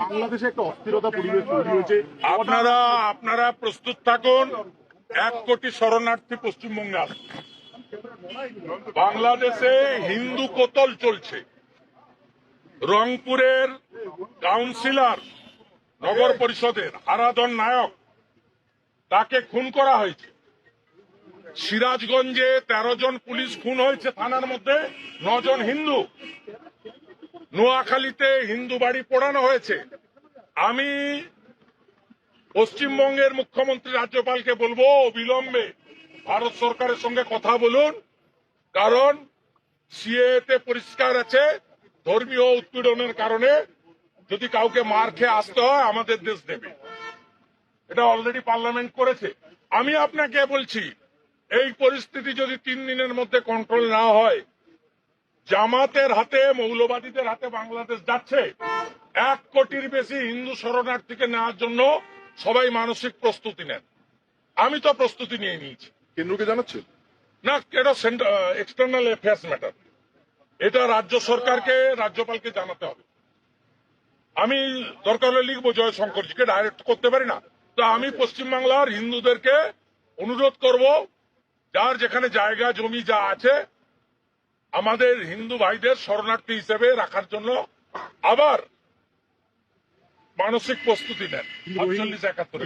বাংলাদেশে একটা অস্থিরতা পরিবেশ তৈরি হয়েছে। আপনারা আপনারা প্রস্তুত থাকুন। এক কোটি শরণার্থী পশ্চিমবঙ্গে আসবে বাংলাদেশে হিন্দু কোতল চলছে। রংপুরের কাউন্সিলর, নগর পরিষদের আরাধন নায়ক, তাকে খুন করা হয়েছে। সিরাজগঞ্জে তেরো জন পুলিশ খুন হয়েছে থানার মধ্যে, নজন হিন্দু। নোয়াখালীতে হিন্দু বাড়ি পোড়ানো হয়েছে। আমি পশ্চিমবঙ্গের মুখ্যমন্ত্রী রাজ্যপালকে বলব, অবিলম্বে ভারত সরকারের সঙ্গে কথা বলুন, কারণ সিএতে পরিষ্কার আছে, ধর্মীয় উৎপীড়নের কারণে যদি কাউকে মার খেয়ে আসতে হয়, আমাদের দেশ দেবে। এটা অলরেডি পার্লামেন্ট করেছে। আমি আপনাকে বলছি, এই পরিস্থিতি যদি তিন দিনের মধ্যে কন্ট্রোল না হয় জামাতের হাতে মৌলবাদীদের হাতে বাংলাদেশ যাচ্ছে। এক কোটির বেশি হিন্দু শরণার্থীকে নেওয়ার জন্য সবাই মানসিক প্রস্তুতি নেন। আমি তো প্রস্তুতি নিয়ে নিয়েছি। কেন্দ্রকে জানাচ্ছে? না এটা এক্সটার্নাল অ্যাফেয়ার্স ম্যাটার এটা রাজ্য সরকারকে রাজ্যপালকে জানাতে হবে। আমি দরকার হলে লিখব জয়শঙ্করজিকে ডাইরেক্ট করতে পারি না। তো আমি পশ্চিমবাংলার হিন্দুদেরকে অনুরোধ করব যার যেখানে জায়গা জমি যা আছে আমাদের হিন্দু ভাইদের শরণার্থী হিসেবে রাখার জন্য আবার মানসিক প্রস্তুতি নেন। আটচল্লিশ একাত্তরে।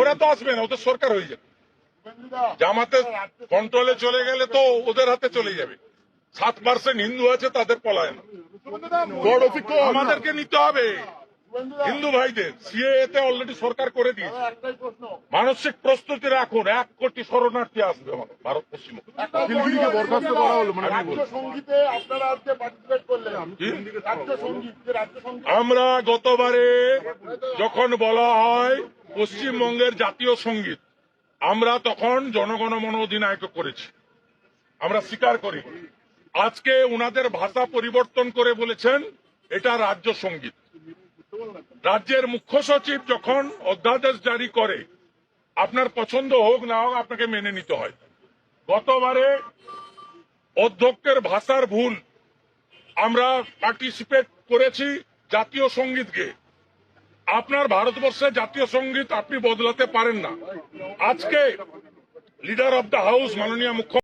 ওরা তো আসবে না ওদের সরকার হয়ে যাবে। জামাতে কন্ট্রোলে চলে গেলে তো ওদের হাতে চলে যাবে। সাত পার্সেন্ট হিন্দু আছে তাদের পলায়ন। গড অফিক্ষ আমাদেরকে নিতে হবে। হিন্দু ভাইদের সিএতে অলরেডি সরকার করে দিয়েছে। মানসিক প্রস্তুতি রাখুন এক কোটি শরণার্থী আসবে ভারত পশ্চিমবঙ্গ। বরখাস্ত করা হলো মানে আমরা গতবারে যখন বলা হয় পশ্চিমবঙ্গের জাতীয় সংগীত আমরা তখন জনগণমন অধিনায়ক করেছি। আমরা স্বীকার করি। আজকে উনাদের ভাষা পরিবর্তন করে বলেছেন এটা রাজ্য সংগীত। রাজ্যের মুখ্য সচিব যখন অধ্যাদেশ জারি করে, আপনার পছন্দ হোক না হোক আপনাকে মেনে নিতে হয়। গতবারে অধ্যক্ষের ভাষার ভুল আমরা পার্টিসিপেট করেছি জাতীয় সঙ্গীতকে। আপনার ভারতবর্ষে জাতীয় সংগীত আপনি বদলাতে পারেন না। আজকে লিডার অব দ্য হাউস মাননীয় মুখ্য